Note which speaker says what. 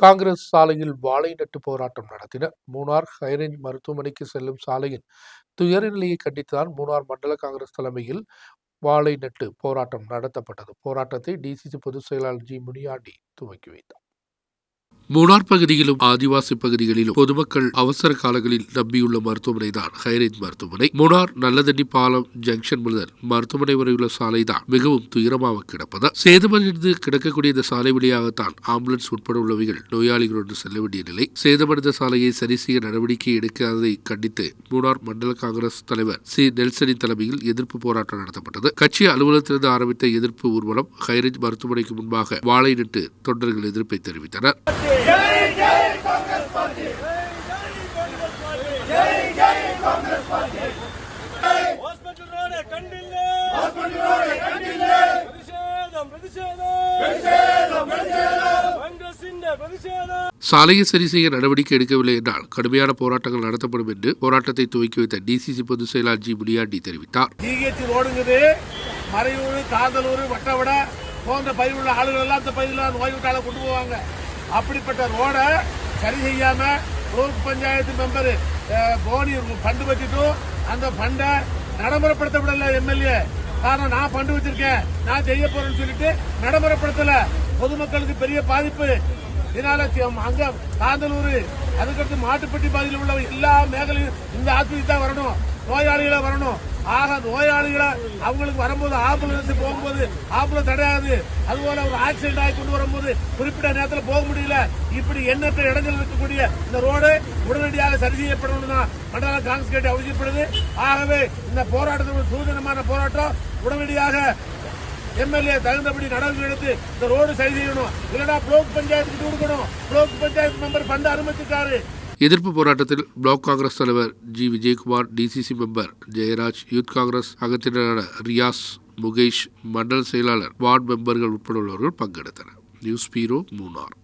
Speaker 1: காங்கிரஸ் சாலையில் வாழை நட்டு போராட்டம் நடத்தினர். மூணார் ஹைரேஞ்ச் மருத்துவமனைக்கு செல்லும் சாலையின் துயர நிலையை கண்டித்துதான் மூணார் மண்டல காங்கிரஸ் தலைமையில் வாழை நட்டு போராட்டம் நடத்தப்பட்டது. போராட்டத்தை டிசிசி பொதுச் செயலாளர் ஜி. முனியாண்டி துவக்கி வைத்தார். மூணார் பகுதியிலும் ஆதிவாசி பகுதிகளிலும் பொதுமக்கள் அவசர காலங்களில் நம்பியுள்ள மருத்துவமனை தான் ஹைரேஞ்ச் மருத்துவமனை. மூணார் நல்லதண்ணி பாலம் ஜங்ஷன் முதல் மருத்துவமனை வரையுள்ள சாலை தான் மிகவும் துயரமாக கிடப்பது. சேதமடைந்து கிடக்கக்கூடிய இந்த சாலை வழியாகத்தான் ஆம்புலன்ஸ் உட்பட உள்ளவைகள் நோயாளிகளோடு செல்ல வேண்டிய நிலை. சேதமடைந்த சாலையை சரி செய்ய நடவடிக்கை எடுக்காததை கண்டித்து மூணார் மண்டல காங்கிரஸ் தலைவர் சி. நெல்சனின் தலைமையில் எதிர்ப்பு போராட்டம் நடத்தப்பட்டது. கட்சி அலுவலகத்திலிருந்து ஆரம்பித்த எதிர்ப்பு ஊர்வலம் ஹைரேஞ்ச் மருத்துவமனைக்கு முன்பாக வாழை நின்று தொண்டர்கள் எதிர்ப்பை தெரிவித்தனர். சாலையை சரி செய்ய நடவடிக்கை எடுக்கவில்லை என்றால் கடுமையான போராட்டங்கள் நடத்தப்படும் என்று போராட்டத்தை துவக்கி வைத்த டிசிசி பொதுச் செயலாளர் ஜி முனியாண்டி தெரிவித்தார்.
Speaker 2: டிஹெச் ரோடுங்குது மறையூர் காதலூர் வட்டவட போன்ற பயிர் உள்ள ஆளுகள் எல்லாம் அந்த பயிரில் நோய்விட்டால கொண்டு போவாங்க. அப்படிப்பட்ட ரோட சரி செய்யாமல் ஊர் பஞ்சாயத்து மெம்பர் போனி ஃபண்டு வச்சுட்டும் அந்த ஃபண்டை நடைமுறைப்படுத்த விடல எம்எல்ஏ. காரணம் நான் ஃபண்டு வச்சிருக்கேன். நான் செய்ய போறேன்னு சொல்லிட்டு நடைமுறைப்படுத்தல. பொதுமக்களுக்கு பெரிய பாதிப்பு. இதனால அங்க காந்தலூர் அதுக்கடுத்து மாட்டுப்பட்டி பகுதியில் உள்ள எல்லா மேகலையும் இந்த ஆஸ்பத்திரி தான் வரணும். நோயாளிகளாக வரணும். ஆக நோயாளிகளை அவங்களுக்கு வரும்போது ஆம்புலன்ஸ் போகும்போது ஆம்புலன்ஸ் தடையாது. அதுபோல ஒரு ஆக்சிடென்ட் ஆகி கொண்டு வரும்போது குறிப்பிட்ட நேரத்தில் போக முடியல. இப்படி எண்ணற்ற இடங்கள் இருக்கக்கூடிய இந்த ரோடு உடனடியாக சரி செய்யப்படணும் தான் மண்டல காங்கிரஸ் கேட்டு அவசியப்படுது. ஆகவே இந்த போராட்டத்தின் சூதனமான போராட்டம் உடனடியாக எம்எல்ஏ தகுந்தபடி நடவடிக்கை எடுத்து இந்த ரோடு சரி செய்யணும். இல்லைன்னா பிளாக் பஞ்சாயத்துக்கு கொடுக்கணும் பிளாக் பஞ்சாயத்து மெம்பர் ஃபண்ட் அனுமதிக்காரு
Speaker 1: எதிர்ப்பு போராட்டத்தில் பிளாக் காங்கிரஸ் தலைவர் G. Vijayakumar DCC member Jayaraj youth Congress அகத்தினரான Riyas Mukesh mandal செயலாளர் வார்டு மெம்பர்கள் உட்பட உள்ளவர்கள் பங்கெடுத்தனர். நியூஸ் பீரோ மூணார்